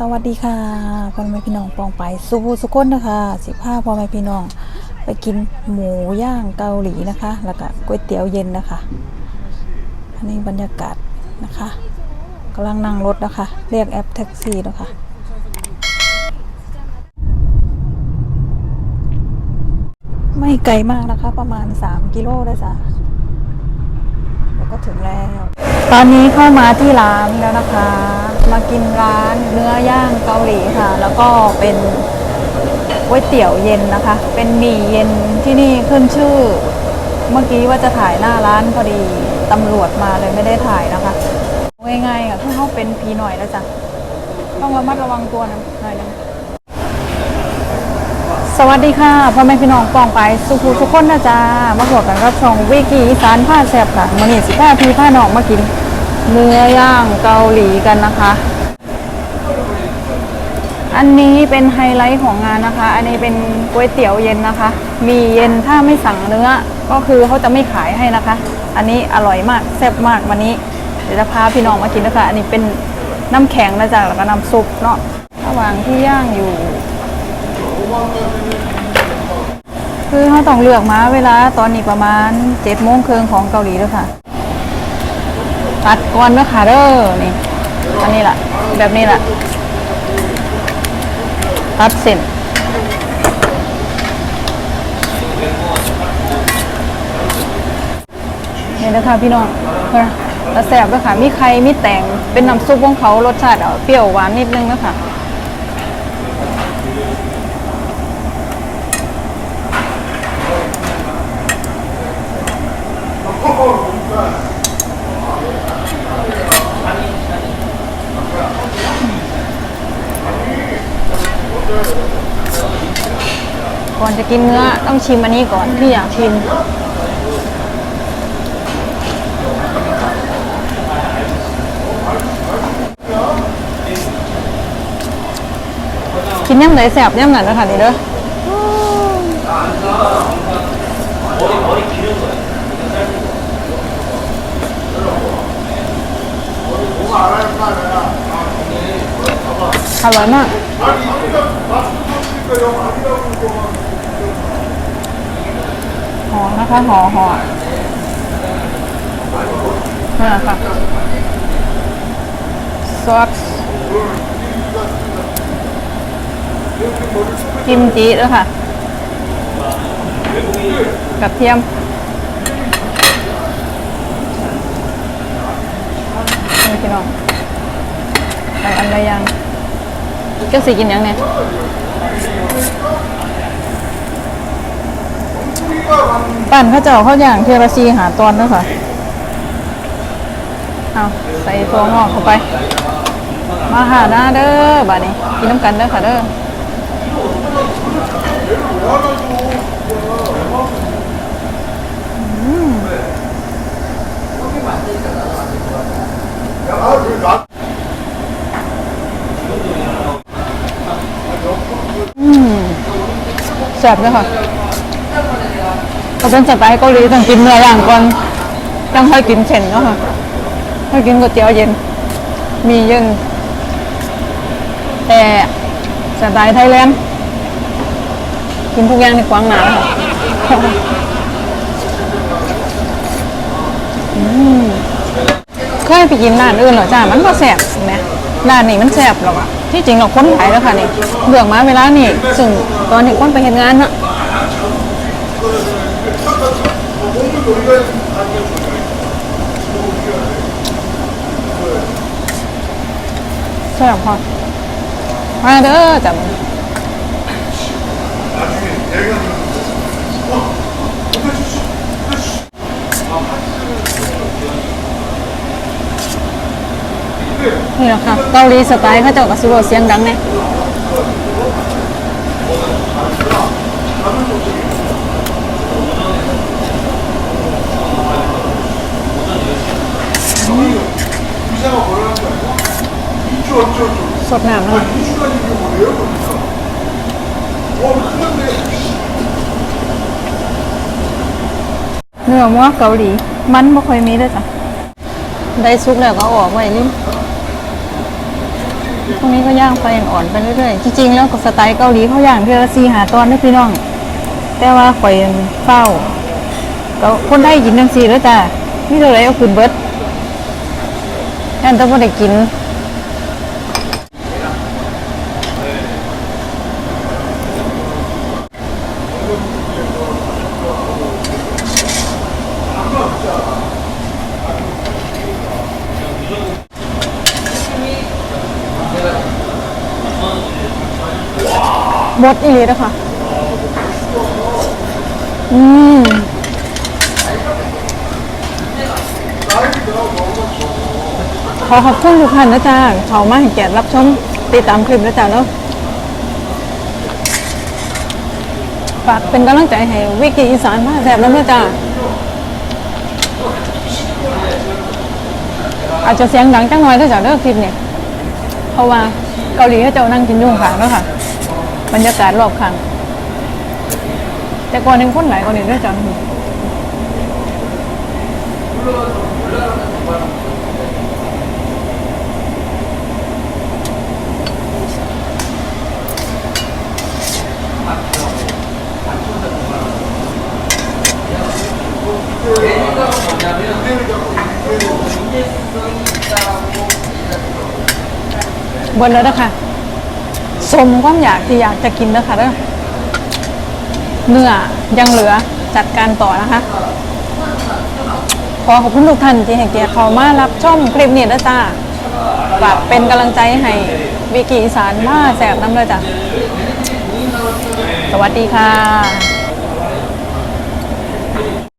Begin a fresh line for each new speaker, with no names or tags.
สวัสดีค่ะพ่อแม่พี่น้องปองไปสุภูสุคนนะคะสิบห้าพ่อแม่พี่น้อง ไปกินหมูย่างเกาหลีนะคะ แล้วก็ก๋วยเตี๋ยวเย็นนะคะอันนี้บรรยากาศนะคะกำลังนั่งรถนะคะ เรียกแอปแท็กซี่นะคะไม่ไกลมากนะคะ ประมาณ 3 กิโลได้จ้ะ ก็ถึงแล้ว ตอนนี้เข้ามาที่ร้านแล้วนะคะ มากินร้านเนื้อย่างเกาหลีค่ะ แล้วก็เป็นก๋วยเตี๋ยวเย็นนะคะ เป็นหมี่เย็นที่นี่ขึ้นชื่อ เมื่อกี้ว่าจะถ่ายหน้าร้านพอดีตำรวจมาเลยไม่ได้ถ่ายนะคะง่ายๆอะคือเขาเป็นพีหน่อยแล้วจ้ะต้องระมัดระวังตัวหน่อยนึง สวัสดีค่ะพ่อแม่พี่น้องปองไปสุภูทุกคนนะจ๊ะมาบวกกันกับช่องวิกีสานผ้าแซบค่ะมันนี่สิผ้าพี่ผ้าหนองมากิน เนื้อย่างเกาหลีกันนะคะ อันนี้เป็นไฮไลท์ของงานนะคะ อันนี้เป็นก๋วยเตี๋ยวเย็นนะคะ มีเย็นถ้าไม่สั่งเนื้อ ก็คือเขาจะไม่ขายให้นะคะ อันนี้อร่อยมากแซ่บมากวันนี้ เดี๋ยวจะพาพี่น้องมากินนะคะ อันนี้เป็นน้ำแข็งนะจ๊ะแล้วก็น้ำซุปเนาะระหว่างที่ย่างอยู่ คือเขาต้องเลือกมาเวลาตอนนี้ประมาณเจ็ดโมงครึ่งของเกาหลีแล้วค่ะ ตัดก่อนเด้อค่ะเด้อนี่อันนี้แหละแบบนี้แหละตัดเส้นนี่นะคะพี่น้องแล้วแสบด้วยค่ะ มีไข่มีแตงเป็นน้ำซุปของเขารสชาติเอาเปรี้ยวหวานนิดนึงนะคะ ก่อนจะกินเนื้อต้องชิมอันนี้ก่อนพี่อยากชิม กินย่ำไหนแสบย่ำไหนนะคะนี่เด้ออร่อยมาก หอนะคะหอหอนี่ค่ะซอสกิมจิด้วยค่ะกับเทียมนี่พี่น้องใส่อันใดยัง เจ้าสีกินยังเนี่ยปั่นข้าวเจ้าข้าวอย่างเทราซีหาตอนด้วยค่ะ เอาใส่ตัวงอกเข้าไป มาหาหน้าเด้อบานี้กินน้ำกันเด้อค่ะเด้ออืมอืมแซ่บเลยค่ะเขาเป็นสไตล์เกาหลีต้องกินเนื้อย่างก่อนต้องค่อยกินเส้นเนาะค่ะค่อยกินก๋วยเตี๋ยวเย็น มีเย็น แต่สไตล์ไทยแลนด์กินทุกอย่างในกวางหนาค่ะอืมเคยไปกินร้านอื่นเหรอจ้ามันก็แสบนะร้านนี้มันแสบหรอกอะ ที่จริงเราค้นหายแล้วค่ะนี่เลือมาเวลานี่ซึ่งตอนนี้คนไปเห็นงานเนะใช่หรอพ่อมาเด้อจับ นี่แหละค่ะเกาหลีสไตล์เขาเจ้ากับซิโรเสียงดังเนี่ยสดน้ำนะเนื้อมัวเกาหลี มันไม่ค่อยมีเลยจ้ะ ได้ซุกแล้วก็ออกไว้ริม พวกนี้ก็ย่างไฟอ่อนไปเรื่อยๆ จริงๆแล้วกับสไตล์เกาหลีเขาย่างเทือละซีหาตอนนะพี่น้อง แต่ว่าข่อยเฝ้า ก็คนได้กินทั้งสี่แล้วจ้ะนี่เท่าไรเอาคืนเบิดแอนต้องคนได้กิน บดอีหลีนะคะอืมขอขอบคุณทุกท่านนะจ๊ะเขามาให้แกะรับชมติดตามคลิปนะจ๊ะเนาะฝากเป็นกำลังใจให้วิกิอีสานมาแสบแล้วนะจ๊ะอาจจะเสียงดังจังหน่อยด้วยจ้ะเด้อคลิปเนี่ยเพราะว่าเกาหลีเขาจ้านั่งกินยุ่ข้างขางแล้วค่ะ บรรยากาศรอบข้างแต่ก่อนหนึ่งคนหลายกว่านี้ด้วยจ้ะบนแล้วนะคะ สมความอยากที่อยากจะกินนะคะเด้อเนื้อยังเหลือจัดการต่อนะคะ ขอขอบคุณทุกท่านที่ให้เกียรติเขามารับชมคลิปนี้นะจ้าฝากเป็นกำลังใจให้วิกิอีสานมาแสบน้ำเลยจ้ะสวัสดีค่ะ